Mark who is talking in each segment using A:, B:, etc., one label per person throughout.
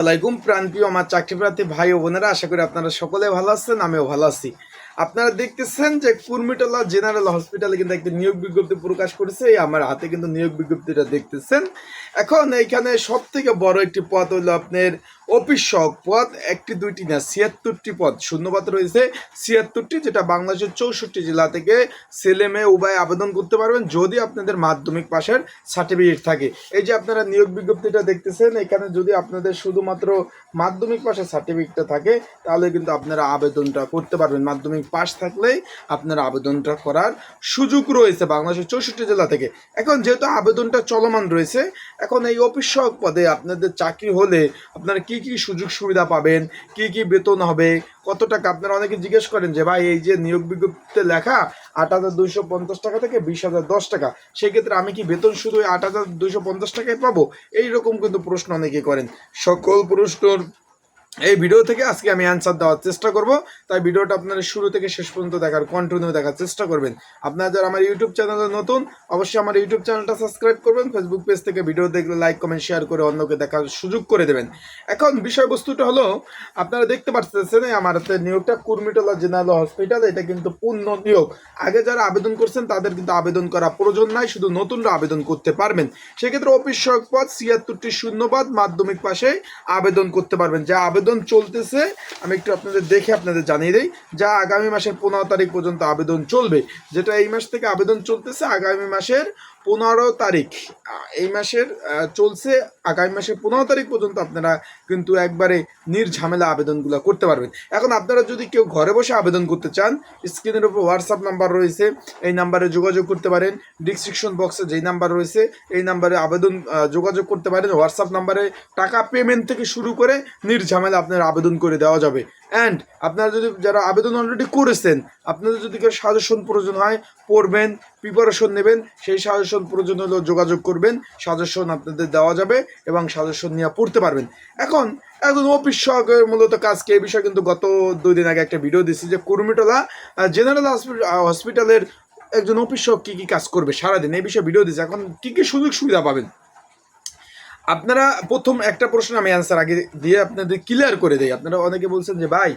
A: আলাইকুম প্রাণপ্রিয় আমার চাকরি প্রার্থী ভাই ও বোনেরা, আশা করি আপনারা সকলে ভালো আছেন, আমিও ভালো আছি। আপনারা দেখতেছেন যে কুর্মিটোলা জেনারেল হসপিটালে কিন্তু একটি নিয়োগ বিজ্ঞপ্তি প্রকাশ করেছে আমার হাতে কিন্তু নিয়োগ বিজ্ঞপ্তিটা দেখতেছেন। এখন এইখানে সব থেকে বড় একটি পদ হলো আপনার অফিস সহক পদ একটি, দুইটি না, ছিয়াত্তরটি পদ শূন্যপদ রয়েছে। ছিয়াত্তরটি, যেটা বাংলাদেশের চৌষট্টি জেলা থেকে ছেলে মেয়ে উভয় আবেদন করতে পারবেন যদি আপনাদের মাধ্যমিক পাশের সার্টিফিকেট থাকে। এই যে আপনারা নিয়োগ বিজ্ঞপ্তিটা দেখতেছেন, এখানে যদি আপনাদের শুধুমাত্র মাধ্যমিক পাশের সার্টিফিকেটটা থাকে, তাহলে কিন্তু আপনারা আবেদনটা করতে পারবেন। মাধ্যমিক পাশ থাকলেই আপনারা আবেদনটা করার সুযোগ রয়েছে বাংলাদেশের চৌষট্টি জেলা থেকে। এখন যেহেতু আবেদনটা চলমান রয়েছে, এখন এই অফিস সহক পদে আপনাদের চাকরি হলে আপনারা কি কি সুযোগ সুবিধা পাবেন? কি কি বেতন হবে? কত টাকা? আপনারা অনেকে জিজ্ঞেস করেন যে, ভাই, এই যে নিয়োগ বিজ্ঞপ্তিতে লেখা আট হাজার দুইশো পঞ্চাশ টাকা থেকে বিশ হাজার দশ টাকা, সেক্ষেত্রে আমি কি বেতন শুধু আট হাজার দুইশো পঞ্চাশ টাকায় পাবো? এইরকম কিন্তু প্রশ্ন অনেকে করেন। সকল প্রশ্নর এই ভিডিও থেকে আজকে আমি অ্যান্সার দেওয়ার চেষ্টা করব। তাই ভিডিওটা আপনারা শুরু থেকে শেষ পর্যন্ত দেখার কন্টিনিউ দেখার চেষ্টা করবেন। আপনারা যারা আমার ইউটিউব চ্যানেলে নতুন, অবশ্যই আমার ইউটিউব চ্যানেলটা সাবস্ক্রাইব করবেন। ফেসবুক পেজ থেকে ভিডিও দেখলে লাইক কমেন্ট শেয়ার করে অন্যকে দেখার সুযোগ করে দেবেন। এখন বিষয়বস্তুটা হলো, আপনারা দেখতে পাচ্ছেন আমার হাতে নিয়োগটা কুর্মিটোলা জেনারেল হসপিটাল, এটা কিন্তু পূর্ণ নিয়োগ। আগে যারা আবেদন করছেন, তাদের কিন্তু আবেদন করা প্রয়োজন নাই, শুধু নতুনরা আবেদন করতে পারবেন। সেক্ষেত্রে অফিস সহায়ক পদ ছিয়াত্তরটি শূন্যবাদ মাধ্যমিক পাশে আবেদন করতে পারবেন। যা আবেদন চলতেছে। আমি একটু আপনাদের দেখে আপনাদের জানিয়ে দিই, যা আগামী মাসের পনেরো তারিখ পর্যন্ত আবেদন চলবে। যেটা এই মাস থেকে আবেদন চলতেছে, আগামী মাসের পনেরো তারিখ। এই মাসের চলছে, আগামী মাসের পনেরো তারিখ পর্যন্ত আপনারা কিন্তু একবারে নির্ঝামেলা আবেদনগুলো করতে পারবেন। এখন আপনারা যদি কেউ ঘরে বসে আবেদন করতে চান, স্ক্রিনের উপর হোয়াটসঅ্যাপ নাম্বার রয়েছে, এই নাম্বারে যোগাযোগ করতে পারেন। ডিসক্রিপশন বক্সে যেই নাম্বার রয়েছে, এই নাম্বারে আবেদন যোগাযোগ করতে পারেন। হোয়াটসঅ্যাপ নাম্বারে টাকা পেমেন্ট থেকে শুরু করে নির্ঝামেলা আপনার আবেদন করে দেওয়া যাবে। অ্যান্ড আপনারা যদি যারা আবেদন অলরেডি করেছেন, আপনাদের যদি কেউ সাজেশন প্রয়োজন হয়, পড়বেন প্রিপারেশন নেবেন, সেই সাজেশন প্রয়োজন হলেও যোগাযোগ করবেন সাজেশন আপনাদের দেওয়া যাবে এবং সাজেশন নিয়ে পড়তে পারবেন। এখন, একজন অফিস সহকারের মূলত কাজকে এই বিষয়ে কিন্তু গত দুই দিন আগে একটা ভিডিও দিচ্ছি যে কুর্মিটোলা জেনারেল হসপিটালের একজন অফিস সহক কী কী কাজ করবে সারাদিন? এই বিষয়ে ভিডিও দিচ্ছে এখন কী কী সুযোগ সুবিধা পাবেন? আপনারা প্রথম একটা প্রশ্ন আমি অ্যান্সার আগে দিয়ে আপনাদের ক্লিয়ার করে দেই। আপনারা অনেকে বলছেন যে, ভাই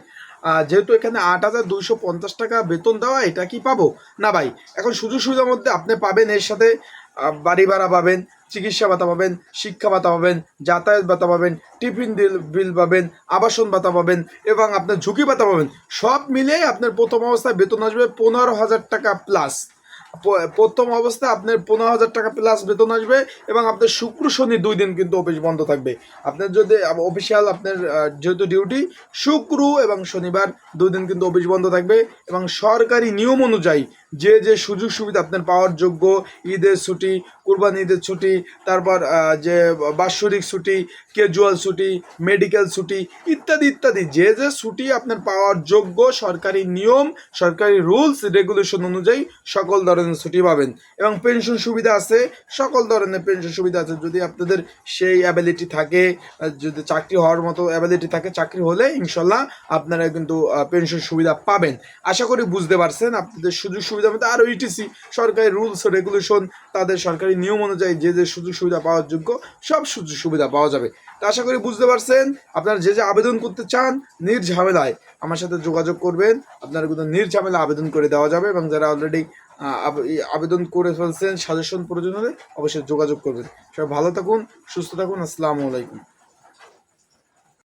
A: যেহেতু এখানে আট হাজার দুইশো পঞ্চাশ টাকা বেতন দেওয়া, এটা কি পাবো? না, ভাই, এখন সুযোগ সুবিধার মধ্যে আপনি পাবেন, এর সাথে বাড়ি ভাড়া পাবেন, চিকিৎসা ভাতা পাবেন, শিক্ষা ভাতা পাবেন, যাতায়াত ভাতা পাবেন, টিফিন বিল পাবেন, আবাসন ভাতা পাবেন এবং আপনার ঝুঁকি ভাতা পাবেন। সব মিলে আপনার প্রথম অবস্থায় বেতন আসবে পনেরো হাজার টাকা প্লাস প্রথম অবস্থা আপনার পনেরো হাজার টাকা প্লাস বেতন আসবে এবং আপনার শুক্র শনি দুই দিন কিন্তু অফিস বন্ধ থাকবে। আপনার যদি অফিসিয়াল আপনার যেহেতু ডিউটি শুক্র এবং শনিবার দুই দিন কিন্তু অফিস বন্ধ থাকবে এবং সরকারি নিয়ম অনুযায়ী যে যে সুযোগ সুবিধা আপনার পাওয়ার যোগ্য, ঈদের ছুটি, কুরবান ঈদের ছুটি, তারপর যে বাৎসরিক ছুটি ক্যাজুয়াল ছুটি মেডিকেল ছুটি, ইত্যাদি ইত্যাদি। যে যে ছুটি আপনার পাওয়ার যোগ্য, সরকারি নিয়ম, সরকারি রুলস রেগুলেশন অনুযায়ী সকল ধরনের ছুটি পাবেন। এবং পেনশন সুবিধা আছে, সকল ধরনের পেনশন সুবিধা আছে। যদি আপনাদের সেই অ্যাবিলিটি থাকে যদি চাকরি হওয়ার মতো অ্যাবিলিটি থাকে, চাকরি হলে ইনশাল্লাহ আপনারা কিন্তু পেনশন সুবিধা পাবেন। আশা করি বুঝতে পারছেন, আপনাদের সুযোগ সুবিধার মধ্যে আরও ইটিসি সরকারি রুলস রেগুলেশন তাদের সরকারি নিয়ম অনুযায়ী যে যে সুযোগ সুবিধা পাওয়ার যোগ্য, সব সুযোগ সুবিধা পাওয়া যাবে। তা আশা করি বুঝতে পারছেন, আপনারা যে যে আবেদন করতে চান, নির্ঝামেলায় আমার সাথে যোগাযোগ করবেন। আপনারা কিন্তু নির্ঝামেলা আবেদন করে দেওয়া যাবে এবং যারা অলরেডি আবেদন করে ফেলছেন সাজেশন প্রয়োজন হলে অবশ্যই যোগাযোগ করবেন। সবাই ভালো থাকুন, সুস্থ থাকুন, আসসালামু আলাইকুম।